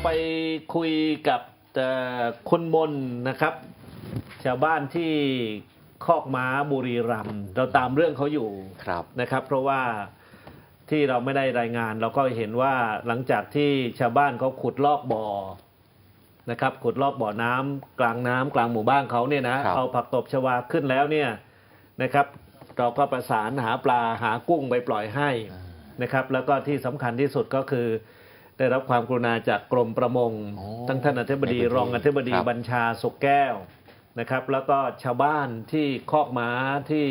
เราไปคุยกับเอ่อคุณมนนะครับ ชาวบ้านที่คอกม้าบุรีรัมย์เราตามเรื่องเขาอยู่ครับนะครับ เพราะว่าที่เราไม่ได้รายงาน เราก็เห็นว่าหลังจากที่ชาวบ้านเขาขุดลอกบ่อนะครับขุดลอกบ่อน้ำกลางน้ำกลางหมู่บ้านเขาเนี่ยนะครับเอาผักตบชวาขึ้นแล้วเนี่ยนะครับ เราก็ประสานหาปลาหากุ้งไปปล่อยให้นะครับ แล้วก็ที่สำคัญที่สุดก็คือ ได้รับความกรุณาจากกรมประมงอ๋อทั้งท่านอธิบดีในพื้นที่รองอธิบดีครับบัญชาสุกแก้วนะครับ แล้วก็ชาวบ้านที่คอกม้าที่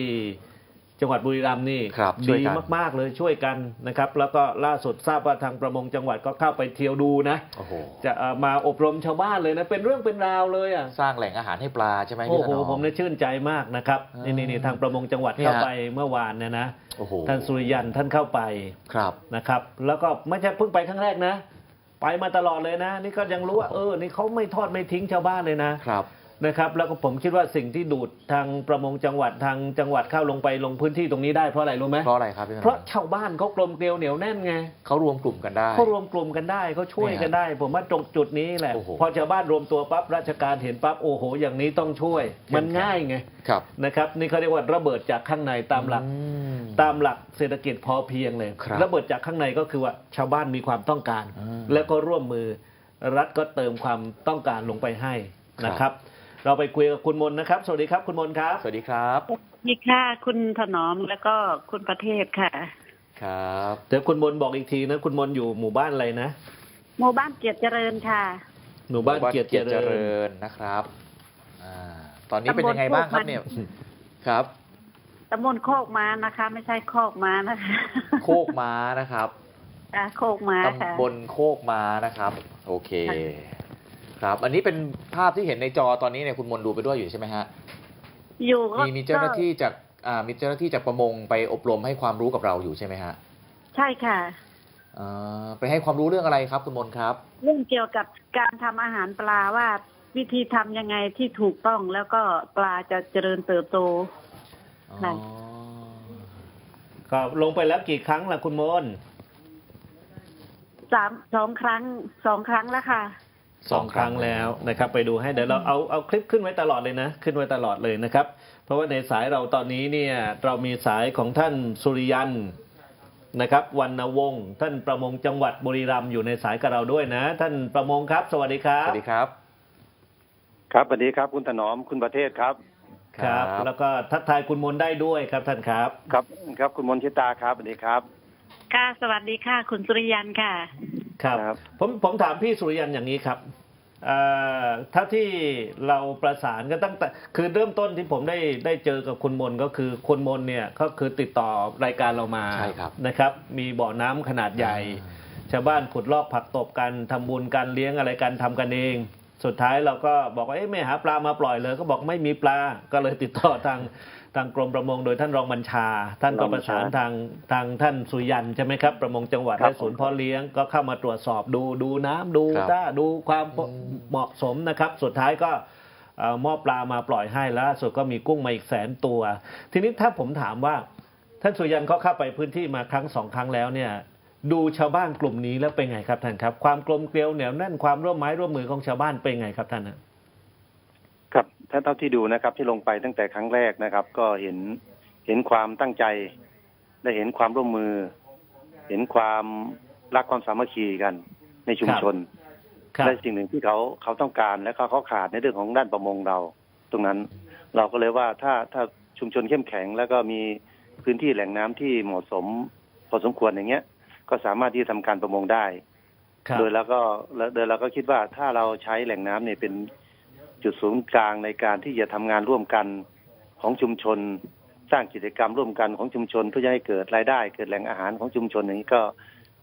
จังหวัดบุรีรัมย์นี่ครับช่วยดีกัน มาก ๆ เลยช่วยกันนะครับ แล้วก็ล่าสุดทราบว่าทางประมงจังหวัดก็เข้าไปเที่ยวดูนะ โอ้โห จะเอ่อมาอบรมชาวบ้านเลยนะ เป็นเรื่องเป็นราวเลยอะสร้างแหล่งอาหารให้ปลาใช่ไหมโอ้พี่โหถนอม ผมเนี่ยชื่นใจมากนะครับอ่านี่นี่ๆๆทางประมงจังหวัดเนี่ย เข้าฮะไปเมื่อวานเนี่ยนะโอ้โหท่านสุริยันท่านเข้าไปครับ นะครับ แล้วก็ไม่ใช่เพิ่งไปครั้งแรกนะ ไปมาตลอดเลยนะ นี่ก็ยังรู้ว่าเออนี่เขาไม่ทอดไม่ทิ้งชาวบ้านเลยนะ ครับ นะครับแล้วก็ผมคิดว่าสิ่งที่ดูดทางประมงจังหวัดทางจังหวัดเข้าลงไปลงพื้นที่ตรงนี้ได้เพราะอะไรรู้ไหมเพราะอะไรครับพี่ถนอมเพราะชาวบ้านเขากลมเกลียวเหนียวแน่นไงเขารวมกลุ่มกันได้เขารวมกลุ่มกันได้เขาช่วยกันได้ ผมว่าตรงจุดนี้แหละโอ้โหพอชาวบ้านรวมตัวปั๊บราชการเห็นปั๊บโอ้โห อย่างนี้ต้องช่วย มันง่ายไงครับนะครับนี่เขาเรียกว่าระเบิดจากข้างในตามหลักอืมตามหลักเศรษฐกิจพอเพียงเลยครับระเบิดจากข้างในก็คือว่าชาวบ้านมีความต้องการอ่าแล้วก็ร่วมมือรัฐก็เติมความต้องการลงไปให้นะครับ เราไปคุยกับคุณมนนะครับ สวัสดีครับคุณมนครับ สวัสดีครับนี่ค่ะคุณถนอมแล้วก็คุณประเทศค่ะ ครับเดี๋ยวคุณมนบอกอีกทีนะ คุณมนอยู่หมู่บ้านอะไรนะ หมู่บ้านเกียรติเจริญค่ะ หมู่บ้านเกียรติเจริญญนะครับอ่าตอนนี้เป็นยังไงบ้างครับเนี่ยครับตำบลโคกม้านะคะ ไม่ใช่โคกม้านะคะ โคกม้านะครับอะโคกม้าค่ะตำบลโคกม้านะครับ โอเค ค่ะครับ อันนี้เป็นภาพที่เห็นในจอตอนนี้เนี่ยคุณมนดูไปด้วยอยู่ใช่ไหมฮะอยู่ก็มีมีเจ้าหน้าที่จากอ่ามีเจ้าหน้าที่จากประมงไปอบรมให้ความรู้กับเราอยู่ใช่ไหมฮะใช่ค่ะอ่าไปให้ความรู้เรื่องอะไรครับคุณมนครับ เรื่องเกี่ยวกับการทำอาหารปลาว่าวิธีทำยังไงที่ถูกต้องแล้วก็ปลาจะเจริญเติบโตค่ะอ๋อก็ลงไปแล้วกี่ครั้งล่ะคุณมนสามสองครั้งสองครั้งแล้วค่ะ สองครั้งแล้วนะครับ ไปดูให้เดี๋ยวเราเอาเอาคลิปขึ้นไว้ตลอดเลยนะ ขึ้นไว้ตลอดเลยนะครับ เพราะว่าในสายเราตอนนี้เนี่ยเรามีสายของท่านสุริยันนะครับวรรณวงศ์ท่านประมงจังหวัดบุรีรัมย์อยู่ในสายกับเราด้วยนะ ท่านประมงครับ สวัสดีครัสบวัสดีครับ ครับสวัสดีครับ คุณถนอมคุณประเทศครับครับ แล้วก็ทักทายคุณมนต์ได้ด้วยครับท่านครับ ครับครับคุณมนชิตาครับสวัสดีครับ ค่ะ สวัสดีค่ะ คุณสุริยันค่ะ ครับครับ ผมผมถามพี่สุริยันอย่างนี้ครับเอ่อถ้าที่เราประสานกันตั้งแต่ คือเริ่มต้นที่ผมได้ได้เจอกับคุณมนก็คือคุณมนเนี่ยก็คือติดต่อรายการเรามาใช่ครับนะครับ มีบ่อน้ำขนาดใหญ่ ชาวบ้านขุดลอกผักตบกันทำบุญกันเลี้ยงอะไรกันทำกันเอง สุดท้ายเราก็บอกว่าเอ๊ะไม่หาปลามาปล่อยเลย ก็บอกไม่มีปลาก็เลยติดต่อทาง ทางกรมประมงโดยท่านรองบัญชา ท่านก็ประสานทางทางท่านสุริยันใช่ไหมครับ ประมงจังหวัดครับและศูนย์เพาะเลี้ยงก็เข้ามาตรวจสอบดูดูน้ำดูครับท่าดูความอืมเหมาะสมนะครับ สุดท้ายก็เอ่อมอบปลามาปล่อยให้แล้วล่าสุดก็มีกุ้งมาอีกแสนตัว ทีนี้ถ้าผมถามว่า ท่านสุริยันเขาเข้าไปพื้นที่มาครั้งสองครั้งแล้วเนี่ยดูชาวบ้านกลุ่มนี้แล้วเป็นไงครับท่านครับ ความกลมเกลียวเหนียวแน่นความร่วมไม้ร่วมมือของชาวบ้านเป็นไงครับท่านนะครับ ถ้าเท่าที่ดูนะครับ ที่ลงไปตั้งแต่ครั้งแรกนะครับ ก็เห็นเห็นความตั้งใจ และเห็นความร่วมมือ เห็นความรักความสามัคคีกันในชุมชนครับและสิ่งหนึ่งที่เขาเขาต้องการและเขาเขาขาดในเรื่องของด้านประมงเรา ตรงนั้นเราก็เลยว่าถ้าถ้าชุมชนเข้มแข็ง แล้วก็มีพื้นที่แหล่งน้ำที่เหมาะสม พอสมควรอย่างเงี้ย ก็สามารถที่จะทำการประมงได้ครับโดยแล้วก็แล้วโดยเราก็คิดว่าถ้าเราใช้แหล่งน้ำเนี่ยเป็น จุดศูนย์กลางในการที่จะทำงานร่วมกันของชุมชน สร้างกิจกรรมร่วมกันของชุมชนเพื่อจะให้เกิดรายได้ เกิดแหล่งอาหารของชุมชนอย่างนี้ก็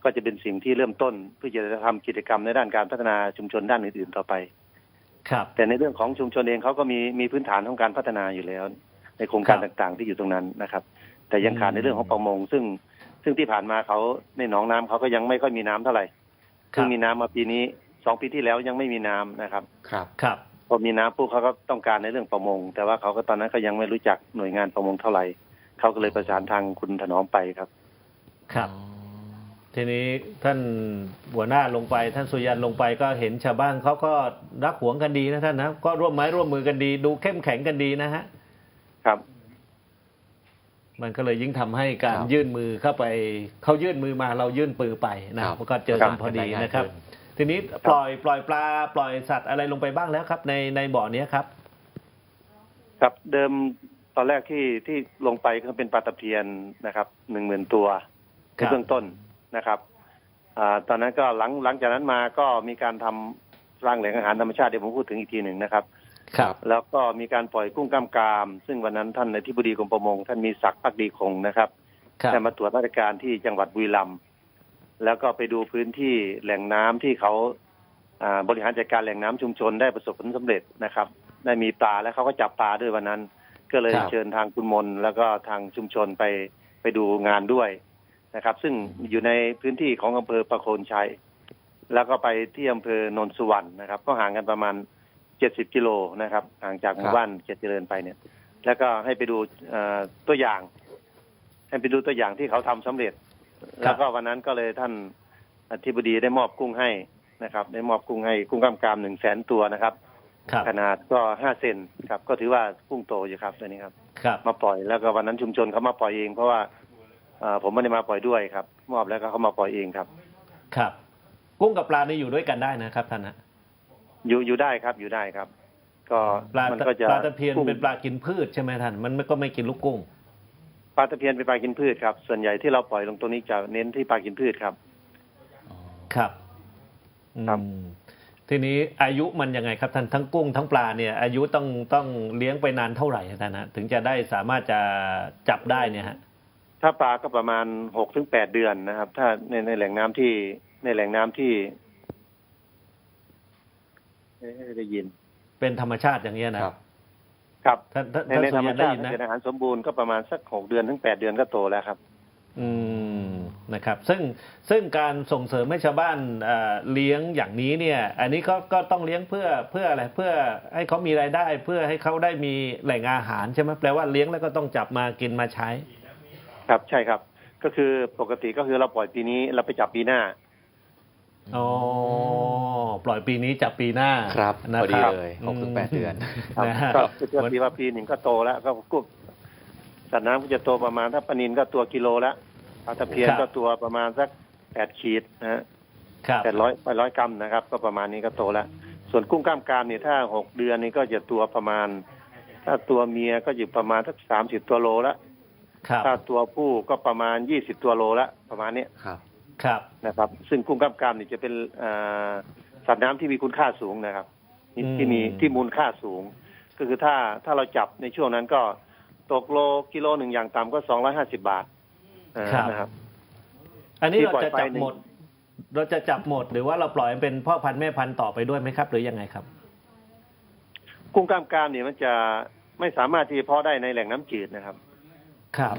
ก็จะเป็นสิ่งที่เริ่มต้นเพื่อจะทำกิจกรรมในด้านการพัฒนาชุมชนด้านอื่นๆต่อไป ครับ แต่ในเรื่องของชุมชนเองเขาก็มีมีพื้นฐานของการพัฒนาอยู่แล้ว ในโครงการครับต่างๆ ที่อยู่ตรงนั้นนะครับ แต่ยังขาดอืมในเรื่องของประมง ซึ่งซึ่งที่ผ่านมาเขาในหนองน้ำเขาก็ยังไม่ค่อยมีน้ำเท่าไหร่คเพิ่รังบมีน้ำมาปีนี้สองปีที่แล้วยังไม่มีน้ำนะครับ ครับครับ พอมีน้ำปุ๊บเขาก็ต้องการในเรื่องประมง แต่ว่าเขาก็ตอนนั้นก็ยังไม่รู้จักหน่วยงานประมงเท่าไหร่เขาก็เลยประสานทางคุณถนอมไปครับ ครับอ๋อทีนี้ท่านหัวหน้าลงไป ท่านสุยันลงไปก็เห็นชาวบ้านเขาก็รักหวงกันดีนะท่านนะก็ร่วมไม้ร่วมมือกันดี ดูเข้มแข็งกันดีนะฮะครับมันก็เลยยิ่งทำให้การครับยื่นมือเข้าไปเขายื่นมือมาเรายื่นปือไปนะครับก็เจอกันพอดีนะครับ ทีนี้ปล่อยปล่อยปลาปล่อยสัตว์อะไรลงไปบ้างแล้วครับ ในในบ่อเนี้ยครับ ครับเดิมตอนแรกที่ที่ลงไปก็เป็นปลาตะเพียนนะครับหนึ่งหมื่นตัวครัในบเบื้องต้นนะครับอาตอนนั้นก็หลังหลังจากนั้นมาก็มีการทำสร้างแหล่งอาหารธรรมชาติเดี๋ยวผมพูดถึงอีกทีหนึ่งนะครับ ครับ แล้วก็มีการปล่อยกุ้งกล้ามกราม ซึ่งวันนั้นท่านในที่บดีกรมประมง ท่านมีศักดิ์พักดีคงนะครับครับได้มาตรวจราชการที่จังหวัดบุรีรัมย์ แล้วก็ไปดูพื้นที่แหล่งน้ำที่เขาอ่าบริหารจัดการแหล่งน้ำชุมชนได้ประสบผลสำเร็จนะครับ ได้มีปลาแล้วเขาก็จับปลาด้วยวันนั้น ก็เลยครับเชิญทางคุณมนแล้วก็ทางชุมชนไปไปดูงานด้วยนะครับ ซึ่งอยู่ในพื้นที่ของอำเภอประโคนชัย แล้วก็ไปที่อำเภอโนนสุวรรณนะครับ ก็ห่างกันประมาณเจ็ดสิบกิโลนะครับห่างจากหมู่บ้านเจ็ดเจริญไปเนี่ย แล้วก็ให้ไปดูเอ่อตัวอย่าง ให้ไปดูตัวอย่างที่เขาทำสำเร็จ แล้วก็วันนั้นก็เลยท่านอธิบดีได้มอบกุ้งให้นะครับ ได้มอบกุ้งให้กุ้งกล้ามกรามหนึ่งแสนตัวนะครับครับขนาดก็ห้าเซนครับ ก็ถือว่ากุ้งโตอยู่ครับตัวนี้ครับครับมาปล่อยแล้วก็วันนั้นชุมชนเขามาปล่อยเอง เพราะว่าเอ่อผมไม่ได้มาปล่อยด้วยครับ มอบแล้วก็เขามาปล่อยเองครับ ครับ กุ้งกับปลานี่อยู่ด้วยกันได้นะครับท่านนะอยู่อยู่ได้ครับอยู่ได้ครับ ก็ปลามันก็จะปลาตะเพียนกุ้งเป็นปลากินพืชใช่ไหมท่าน มันไม่ก็ไม่กินลูกกุ้ง ปลาตะเพียนเป็นปลากินพืชครับ ส่วนใหญ่ที่เราปล่อยลงตรงนี้จะเน้นที่ปลากินพืชครับ ครับครับ อืมทีนี้อายุมันยังไงครับท่านทั้งกุ้งทั้งปลาเนี่ย อายุต้องต้องเลี้ยงไปนานเท่าไหร่ท่านนะถึงจะได้สามารถจะจับได้เนี่ยฮะถ้าปลาก็ประมาณหกถึงแปดเดือนนะครับ ถ้าในในแหล่งน้ำที่ในแหล่งน้ำที่เอ๊ะได้ยิน เป็นธรรมชาติอย่างเงี้ยนะครับ ท่านท่านในท่านในสุธรรมยันได้ชาติยินนะเป็นอาหารสมบูรณ์ก็ประมาณสักหกเดือนถึงแปดเดือนก็โตแล้วครับ อืมนะครับ ซึ่งซึ่งการส่งเสริมให้ชาวบ้านเอ่อเลี้ยงอย่างนี้เนี่ย อันนี้ก็ก็ต้องเลี้ยงเพื่อเพื่ออะไรเพื่อให้เขามีรายได้ เพื่อให้เขาได้มีแหล่งอาหารใช่ไหมแปลว่าเลี้ยงแล้วก็ต้องจับมากินมาใช้ ครับใช่ครับ ก็คือปกติก็คือเราปล่อยปีนี้เราไปจับปีหน้าอ๋อ ปล่อยปีนี้จับปีหน้าครับนะพอดีครับเลยหกถึงแปดเดือนครับนะฮะ ก็คือว่าปีว่าปีหนึ่งก็โตแล้วก็กุ้งสัตว์น้ำก็จะโตประมาณถ้าปลานินก็ตัวกิโลละปลาตะเพียนก็ตัวประมาณสักแปดขีดนะฮะครับ แปดร้อยแปดร้อยกรัมนะครับ ก็ประมาณนี้ก็โตแล้วส่วนกุ้งกล้ามกรามเนี่ยถ้าหกเดือนนี่ก็จะตัวประมาณ ถ้าตัวเมียก็อยู่ประมาณสักสามสิบตัวโลละครับ ถ้าตัวผู้ก็ประมาณยี่สิบตัวโลละประมาณเนี้ย ครับ ครับ นะครับซึ่งกุ้งกล้ามกรามนี่จะเป็นอ่า สัตว์น้ำที่มีคุณค่าสูงนะครับที่ที่มีที่มูลค่าสูง ก็คือถ้าถ้าเราจับในช่วงนั้นก็ตกโลกิโลหนึ่งอย่างต่ำก็สองร้อยห้าสิบาทอ่านะครับ อันนี้ที่เราปล่อยจะไปจับหนึ่งหมด เราจะจับหมดหรือว่าเราปล่อยให้เป็นพ่อพันธุ์แม่พันธุ์ต่อไปด้วยไหมครับ หรือยังไงครับ กุ้งกล้ามกรามเนี่ยมันจะไม่สามารถที่จะเพาะได้ในแหล่งน้ำจืดนะครับ ครับ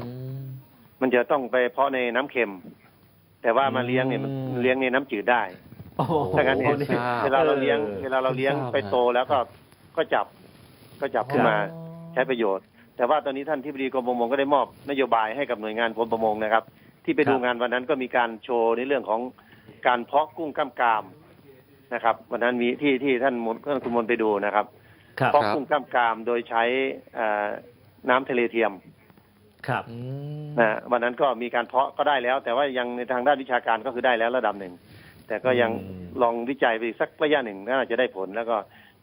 มันจะต้องไปเพาะในน้ำเค็ม แต่ว่ามาเลี้ยงเนี่ยมันอืมเลี้ยงในน้ำจืดได้โอ้โห ถ้างั้นเนี่ยโอ้ทราบเวลาเราเลี้ยงออเวลาเราเลี้ยงทราบไปโตแล้วก็ก็จับก็จับขึ้นมาอ๋อใช้ประโยชน์ แต่ว่าตอนนี้ท่านที่ปดีกรมประมงก็ได้มอบนโยบายให้กับหน่วยงานกรมประมงนะครับ ที่ไปดูงานวันนั้นก็มีการโชว์ในเรื่องของการเพาะกุ้งกล้ามกรามนะครับวันนั้นมีที่ที่ท่านมนท่านคุณมนต์ไปดูนะครับครับเพาะกุ้งกล้ามกรามโดยใช้เอ่อน้ำทะเลเทียม ครับอืมนะวันนั้นก็มีการเพาะก็ได้แล้ว แต่ว่ายังในทางด้านวิชาการก็คือได้แล้วระดับหนึ่ง แต่ก็ยังอืมลองวิจัยไปอีกสักระยะหนึ่งน่าจะได้ผลแล้วก็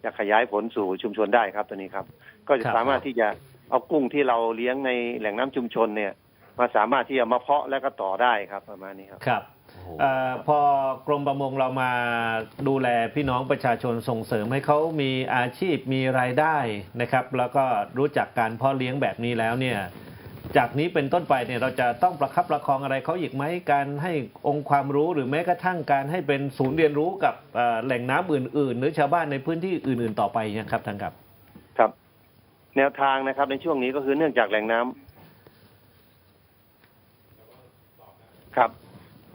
จะขยายผลสู่ชุมชนได้ครับตัวนี้ครับ ก็จะสามารถที่จะเอากุ้งที่เราเลี้ยงในแหล่งน้ำชุมชนเนี่ย มาสามารถที่จะมาเพาะแล้วก็ต่อได้ครับประมาณนี้ครับครับโอ้โหเอ่อพอกรมประมงเรามาดูแลพี่น้องประชาชนส่งเสริมให้เขามีอาชีพมีรายได้นะครับ แล้วก็รู้จักการเพาะเลี้ยงแบบนี้แล้วเนี่ย จากนี้เป็นต้นไปเนี่ยเราจะต้องประคับประคองอะไรเขาอีกไหมการให้องค์ความรู้หรือแม้กระทั่งการให้เป็นศูนย์เรียนรู้กับเอ่อแหล่งน้ำอื่น ๆ หรือชาวบ้านในพื้นที่อื่น ๆ ต่อไปเนะครับท่านครับ ครับ แนวทางนะครับในช่วงนี้ก็คือเนื่องจากแหล่งน้ำครับ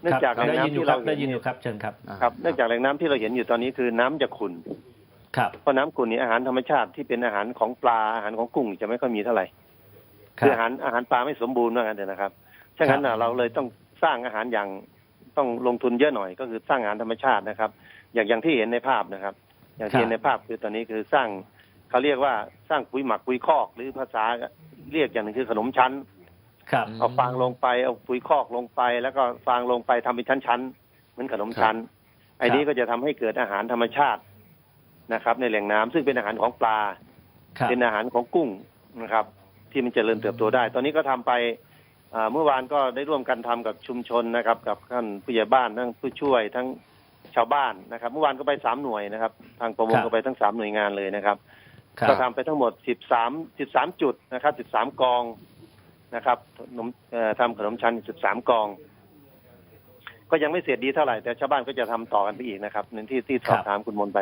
เนื่องจากแหล่งได้ยินน้ำอยู่ที่ครัเราบได้เห็นยินอยู่ครับเชิญครับครับ เนื่องจากแหล่งน้ำที่เราเห็นอยู่ตอนนี้คือน้ำจะขุ่นครับเพราะน้ำขุ่นนี่อาหารธรรมชาติที่เป็นอาหารของปลาอาหารของกุ้งจะไม่ค่อยมีเท่าไหร่ คคือรับอาหารอาหารปลาไม่สมบูรณ์ว่างั้นเถอะนะครับฉะนั้นน่ะเราเลยต้องสร้างอาหารอย่างผต้องลงทุนเยอะหน่อย ก็คือสร้างงานธรรมชาตินะครับ อย่างอย่างที่เห็นในภาพนะครับ อย่างที่เห็นในภาพคือตอนนี้คือสร้างเขาเรียกว่าสร้างปุ๋ยหมักปุ๋ยคอก หรือภาษาเรียกอย่างหนึ่งคือขนมชั้นครับอืมเอาฟางลงไปเอาปุ๋ยคอกลงไป แล้วก็ฟางลงไปทำเป็นชั้นๆเหมือนขนมชั้นไอ้นี้ก็จะทำให้เกิดอาหารธรรมชาตินะครับ ในแหล่งน้ำซึ่งเป็นอาหารของปลาครับเป็นอาหารของกุ้งนะครับ ที่มันจเจริญเติบโตได้ ตอนนี้ก็ทำไปอ่าเมื่อวานก็ได้ร่วมกันทำกับชุมชนนะครับ กับท่านผู้ใหญ่บ้านทั้งผู้ช่วยทั้งชาวบ้านนะครับ เมื่อวานก็ไปสามหน่วยนะครับ ทางประมงก็ไปทั้งสามหน่วยงานเลยนะครับครัก็บทำไปทั้งหมดสิบสามสิบสามจุดนะครับสิบสามกองนะครับขนมเอ่อทำขนมชั้นสิบสามกอง ก็ยังไม่เสร็จดีเท่าไหร่แต่ชาวบ้านก็จะทำต่อกันไปอีกนะครับในที่ที่สอบถามคุณมนต์ไป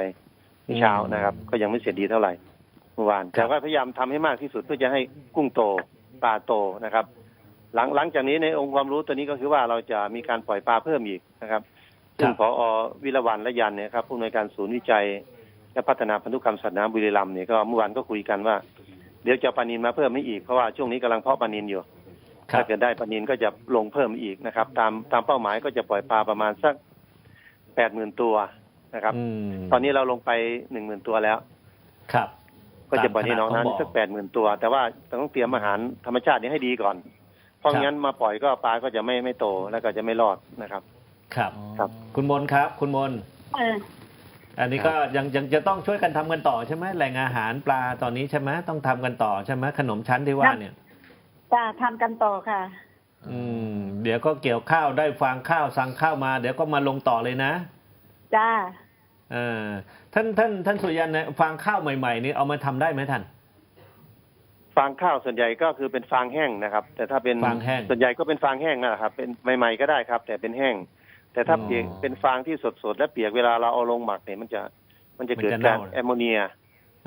เมื่อเช้านะครับ ก็ยังไม่เสร็จดีเท่าไหร่ เมื่อวานแต่ว่าพยายามทำให้มากที่สุดเพื่อจะให้กุ้งโตปลาโตนะครับ หลังหลังจากนี้ในองค์ความรู้ตัวนี้ก็คือว่าเราจะมีการปล่อยปลาเพิ่มอีกนะครับซึ่งพอวิรวันและยันเนี่ยครับผู้อำนวยการศูนย์วิจัย และพัฒนาพันธุกรรมสัตว์น้ำบุรีรัมย์เนี่ยก็เมื่อวานก็คุยกันว่า เดี๋ยวจะเอาปลานินมาเพิ่มให้อีกเพราะว่าช่วงนี้กำลังเพาะปลานินอยู่ครัถ้าบเกิดได้ปลานินก็จะลงเพิ่มอีกนะครับ ตามตามเป้าหมายก็จะปล่อยปลาประมาณสักแปดหมื่นตัวนะครับอืมตอนนี้เราลงไปหนึ่งหมื่นตัวแล้ว ครับ ก็จะปล่อยในหน้องตามขนาดของบ่น้ำอสักแปดหมื่นตัว แต่ว่าต้องเตรียมอาหารธรรมชาตินี้ให้ดีก่อน เพราะครับงั้นมาปล่อยก็ปลาก็จะไม่ไม่โตแล้วก็จะไม่รอดนะครับ ครับครับ คุณมนครับ คุณมนเอออันนี้ก็ยังยังจะต้องช่วยกันทำกันต่อใช่ไหมแหล่งอาหารปลาตอนนี้ใช่ไหมต้องทำกันต่อใช่ไหมขนมชั้นที่ว่าเนี่ยจะทำกันต่อค่ะ อืม เดี๋ยวก็เกี่ยวข้าวได้ฟางข้าวสั่งข้าวมา เดี๋ยวก็มาลงต่อเลยนะ จ้าเออ ท่านท่านท่านสุริยันเนี่ยฟางข้าวใหม่ๆนี่เอามาทำได้ไหมท่านฟางข้าวส่วนใหญ่ก็คือเป็นฟางแห้งนะครับ แต่ถ้าเป็นฟางแห้งส่วนใหญ่ก็เป็นฟางแห้งนั่นแหละครับ เป็นใหม่ๆก็ได้ครับ แต่เป็นแห้ง แต่ถ้าอ๋อเปียกเป็นฟางที่สดๆและเปียกเวลาเราเอาลงหมักเนี่ยมันจะมันจะเกิดมันจะการเน่าแอมโมเนีย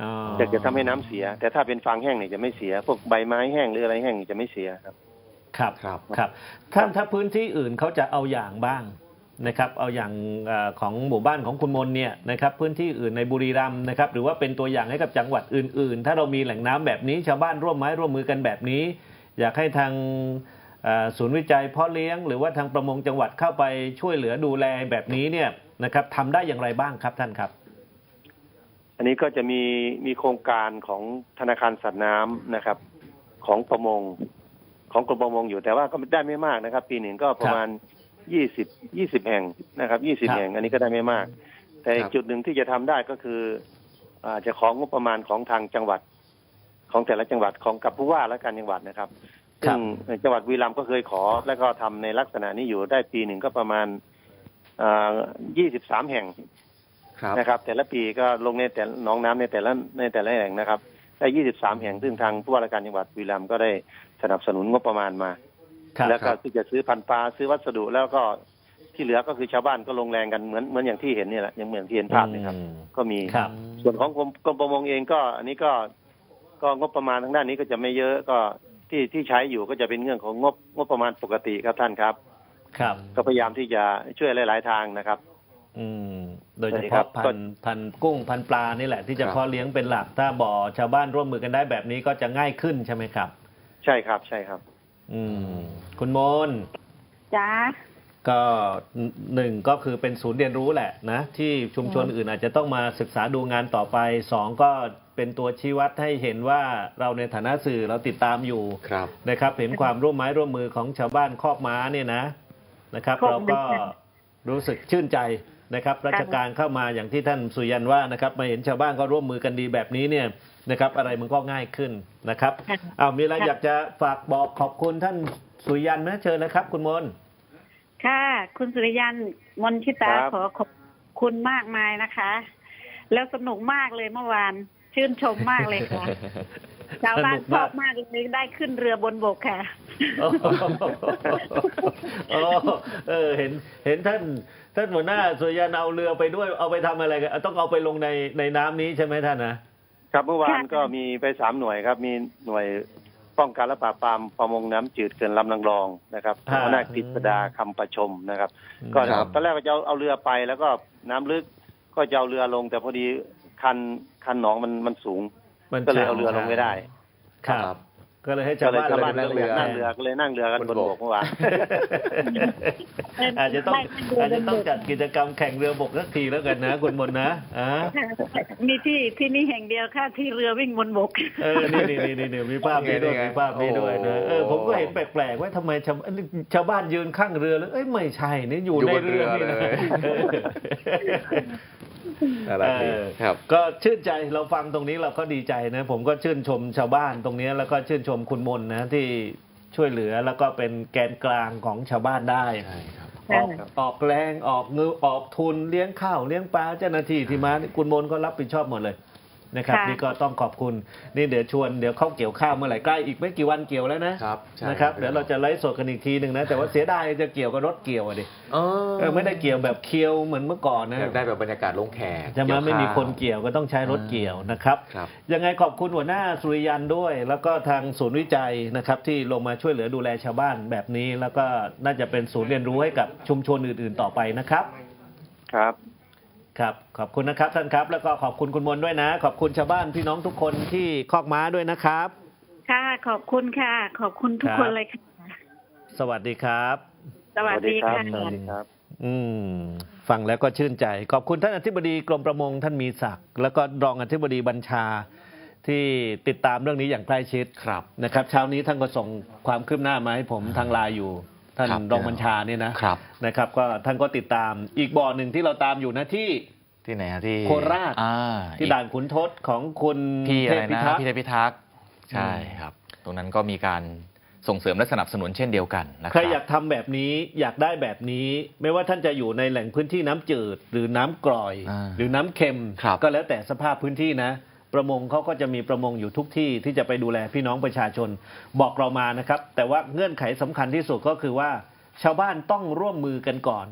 อ๋อจะจะทำให้น้ำเสีย แต่ถ้าเป็นฟางแห้งเนี่ยจะไม่เสีย พวกใบไม้แห้งหรืออะไรแห้งจะไม่เสียครับ ครับครับครับถ้าถ้าพื้นที่อื่นเขาจะเอาอย่างบ้าง นะครับเอาอย่างเออของหมู่บ้านของคุณมนเนี่ยนะครับพื้นที่อื่นในบุรีรัมย์นะครับหรือว่าเป็นตัวอย่างให้กับจังหวัดอื่น ๆ ถ้าเรามีแหล่งน้ำแบบนี้ ชาวบ้านร่วมไม้ร่วมมือกันแบบนี้ อยากให้ทางเอ่อศูนย์วิจัยเพาะเลี้ยง หรือว่าทางประมงจังหวัดเข้าไปช่วยเหลือดูแลแบบนี้เนี่ยนะครับทำได้อย่างไรบ้างครับท่านครับ อันนี้ก็จะมีมีโครงการของธนาคารสัตว์น้ำนะครับ ของประมงของกรมประมงอยู่แต่ว่าก็ได้ไม่มากนะครับ ปีหนึ่งก็ประมาณ ยี่สิบยี่สิบแห่งนะครับยี่สิบครับแห่ง อันนี้ก็ได้ไม่มาก แต่อีครักบจุดหนึ่งที่จะทำได้ก็คืออาจะของงบประมาณของทางจังหวัด ของแต่ละจังหวัดของกับผู้ว่าและการจังหวัดนะครับครัซึ่บงจังหวัดวีรัมย์ก็เคยขอ แล้วก็ทำในลักษณะนี้อยู่ได้ปีหนึ่งก็ประมาณยี่สิบสามแห่งครับนะครับ แต่ละปีก็ลงในแต่ละหนองน้ำในแต่ละในแต่ละแห่งนะครับ ได้23แห่งซึ่งทางผู้ว่าราชการจังหวัดบุรีรัมย์ก็ได้สนับสนุนงบประมาณมาครับ แล้วคก็รับที่จะซื้อพันธุ์ปลาซื้อวัสดุแล้วก็ที่เหลือก็คือชาวบ้านก็ลงแรงกันเหมือนเหมือนอย่างที่เห็นเนี่ยแหละอย่างเหมือนที่เห็นภาพเนะครับอืมก็มีครับส่วนของกรมกรมประมงเองก็ อันนี้ก็ก็งบประมาณทางด้านนี้ก็จะไม่เยอะก็ที่ที่ใช้อยู่ก็จะเป็นเรื่องของงบงบประมาณปกติครับท่านครับ ครับ ก็พยายามที่จะช่วยหลาย ๆ ทางนะครับ อืม โดยเฉสวัสดีครัพาะบพันธุ์พันธุ์กุ้งพันธุ์ปลานี่แหละที่จะครับเพาะเลี้ยงเป็นหลักถ้าบ่อชาวบ้านร่วมมือกันได้แบบนี้ก็จะง่ายขึ้นใช่ไหมครับ ใช่ครับใช่ครับ อืม คุณโมนจ้าก็หนึ่งก็คือเป็นศูนย์เรียนรู้แหละนะ ที่ชุมชนอืมอื่นอาจจะต้องมาศึกษาดูงานต่อไปสองก็เป็นตัวชี้วัดให้เห็นว่าเราในฐานะสื่อเราติดตามอยู่ครับนะครับ เห็นความร่วมไม้ร่วมมือของชาวบ้านคอกม้าเนี่ยนะนะครับขอบเราคุณก็ค่ะรู้สึกชื่นใจ นะครับราชการเข้ามาอย่างที่ท่านสุยันว่านะครับมาเห็นชาวบ้านก็ร่วมมือกันดีแบบนี้เนี่ยนะครับอะไรมันก็ง่ายขึ้นนะครับค่ะอ้าวมีอะไรค่ะอยากจะฝากบอกขอบคุณท่านสุยันไหมเชิญนะครับ คุณมนค่ะ คุณสุริยันมนชิตาครับขอขอบคุณมากมายนะคะ แล้วสนุกมากเลยเมื่อวานชื่นชมมากเลยค่ะ ชาวบ้านชอบมากเลยได้ขึ้นเรือบนบกค่ะโอ้โหโอ้เออเห็นเห็นท่านท่านหัวหน้าสุริยันเอาเรือไปด้วยเอาไปทำอะไรกันต้องเอาไปลงในในน้ำนี้ใช่ไหมท่านนะครับเมื่อวานค่ะก็มีไปสามหน่วยครับ มีหน่วยป้องกันและปราบปรามประมงน้ำจืดเกินลำนางรองนะครับหัวหน้ากฤษดาคำประชมนะครับ ก็ครับตอนแรกก็จะเอาเอาเรือไปแล้วก็น้ำลึกก็จะเอาเรือลงแต่พอดีคันคันหนองมันมันสูง มันก็เลยเอาเรือลงไม่ได้ ครับ ก็เลยให้ชาวบ้านก็เลยชาวบ้านนั่ก็งเลยเรือนั่นั่งงเรือก็เลยนั่งเรือกันบนบกเมื่อวานอาจจะต้องไม่ไม่อาจจะต้องไม่จัดกิจกรรมแข่งเรือบกสักทีแล้วกันนะคุณมนต์นะอ่ามีที่ที่นี่แห่งเดียวค่ะที่เรือวิ่งบนบก เออนี่นี่นี่นี่มีภาพนี้ด้วยนี่ไงมีภาพนี้ด้วยนะโอ้เออผมก็เห็นแปลกๆว่าทำไมชาวชาวบ้านยืนข้างเรือแล้วเอ้ยไม่ใช่นี่อยู่อยู่ในบนเรือนี่นะเรือเลย น่ารักดีเออครับ ก็ชื่นใจเราฟังตรงนี้เราก็ดีใจนะ ผมก็ชื่นชมชาวบ้านตรงนี้แล้วก็ชื่นชมคุณมนต์นะที่ช่วยเหลือแล้วก็เป็นแกนกลางของชาวบ้านได้ใช่ครับออกออกแรงออกเงือออกทุนเลี้ยงข้าวเลี้ยงปลาเจ้าหน้าที่ที่มานี่คุณมนต์ก็รับผิดชอบหมดเลย นะครับค่ะ นี่ก็ต้องขอบคุณนี่เดี๋ยวชวนเดี๋ยวเข้าเกี่ยวข้าวเมื่อไหร่ใกล้อีกไม่กี่วันเกี่ยวแล้วนะครับใช่นะครับ เดี๋ยวเราจะไลฟ์สดกันอีกทีหนึ่งนะแต่ว่าเสียดายจะเกี่ยวกับรถเกี่ยวอะดิเออเออไม่ได้เกี่ยวแบบเคียวเหมือนเมื่อก่อนนะ อยากได้แบบบรรยากาศลงแขกจะมาไม่มีคนเกี่ยวก็ต้องใช้รถเกี่ยวนะครับ ครับ ยังไงขอบคุณหัวหน้าสุริยันด้วย แล้วก็ทางศูนย์วิจัยนะครับที่ลงมาช่วยเหลือดูแลชาวบ้านแบบนี้ แล้วก็น่าจะเป็นศูนย์เรียนรู้ให้กับชุมชนอื่น ๆ ต่อไปนะครับ ครับ ครับ ขอบคุณนะครับท่านครับ แล้วก็ขอบคุณคุณมนต์ด้วยนะ ขอบคุณชาวบ้านพี่น้องทุกคนที่คอกม้าด้วยนะครับ ค่ะ ขอบคุณค่ะ ขอบคุณทุกครับคนเลยค่ะ สวัสดีครับ สวัสดีครัค่ะสวัสดีครับ อืมฟังแล้วก็ชื่นใจ ขอบคุณท่านอธิบดีกรมประมงท่านมีศักดิ์แล้วก็รองอธิบดีบัญชาที่ติดตามเรื่องนี้อย่างใกล้ชิดครับนะครับ เช้านี้ท่านก็ส่งความคืบหน้ามาให้ผมทางไลน์อยู่ ท่านครับรองบัญชาเนี่ยนะครับ นะครับ ก็ท่านก็ติดตามอีกบ่อหนึ่งที่เราตามอยู่นะที่ ที่ไหนฮะที่โคราช อ่าที่ด่านขุนทศของคุณพี่อะไรเทพพินะทักษ์พี่เทพพิทักษ์ใช่ครับ ตรงนั้นก็มีการส่งเสริมและสนับสนุนเช่นเดียวกันนะคใครรับ อยากทำแบบนี้อยากได้แบบนี้ ไม่ว่าท่านจะอยู่ในแหล่งพื้นที่น้ำจืด หรือน้ำกร่อย อ่าหรือน้ำเค็ม ครับ ก็แล้วแต่สภาพพื้นที่นะ ประมงเขาก็จะมีประมงอยู่ทุกที่ที่จะไปดูแลพี่น้องประชาชนบอกเรามานะครับ แต่ว่าเงื่อนไขสำคัญที่สุดก็คือว่า ชาวบ้านต้องร่วมมือกันก่อน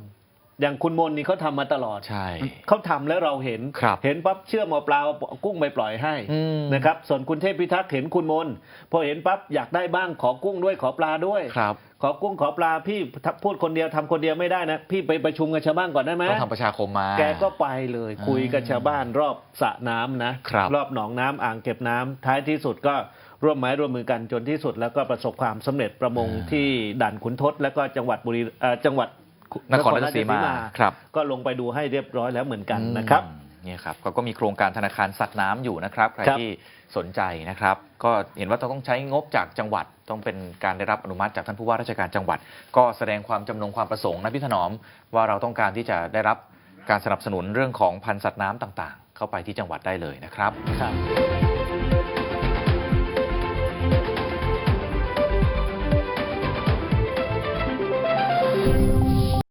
อย่างคุณมนต์นี่เขาทำมาตลอดใช่ เขาทำแล้วเราเห็นครับเห็นปั๊บเชื่อหมอปลาเอากุ้งไปปล่อยให้อืมนะครับ ส่วนคุณเทพพิทักษ์เห็นคุณมนต์พอเห็นปั๊บอยากได้บ้างขอกุ้งด้วยขอปลาด้วยครับขอกุ้งขอปลาพี่พูดคนเดียวทำคนเดียวไม่ได้นะ พี่ไปประชุมกับชาวบ้านก่อนได้ไหมต้องทำประชาคมมา แกก็ไปเลยอ่าคุยกับชาวบ้านรอบสระน้ำนะครับรอบหนองน้ำอ่างเก็บน้ำท้ายที่สุดก็ร่วมไม้ร่วมมือกันจนที่สุดแล้วก็ประสบความสำเร็จประมงอ่าที่ด่านขุนทด แล้วก็จังหวัดบุรีเอ่อจังหวัด นครราชสีมาครับ ก็ลงไปดูให้เรียบร้อยแล้วเหมือนกันนะครับอืมเนี่ยครับก็ก็มีโครงการธนาคารสัตว์น้ำอยู่นะครับใครครับที่สนใจนะครับ ก็เห็นว่าต้องใช้งบจากจังหวัดต้องเป็นการได้รับอนุมัติจากท่านผู้ว่าราชการจังหวัด ก็แสดงความจำนงความประสงค์นะพี่ถนอม ว่าเราต้องการที่จะได้รับการสนับสนุนเรื่องของพันธุ์สัตว์น้ำต่างๆ เข้าไปที่จังหวัดได้เลยนะครับครับ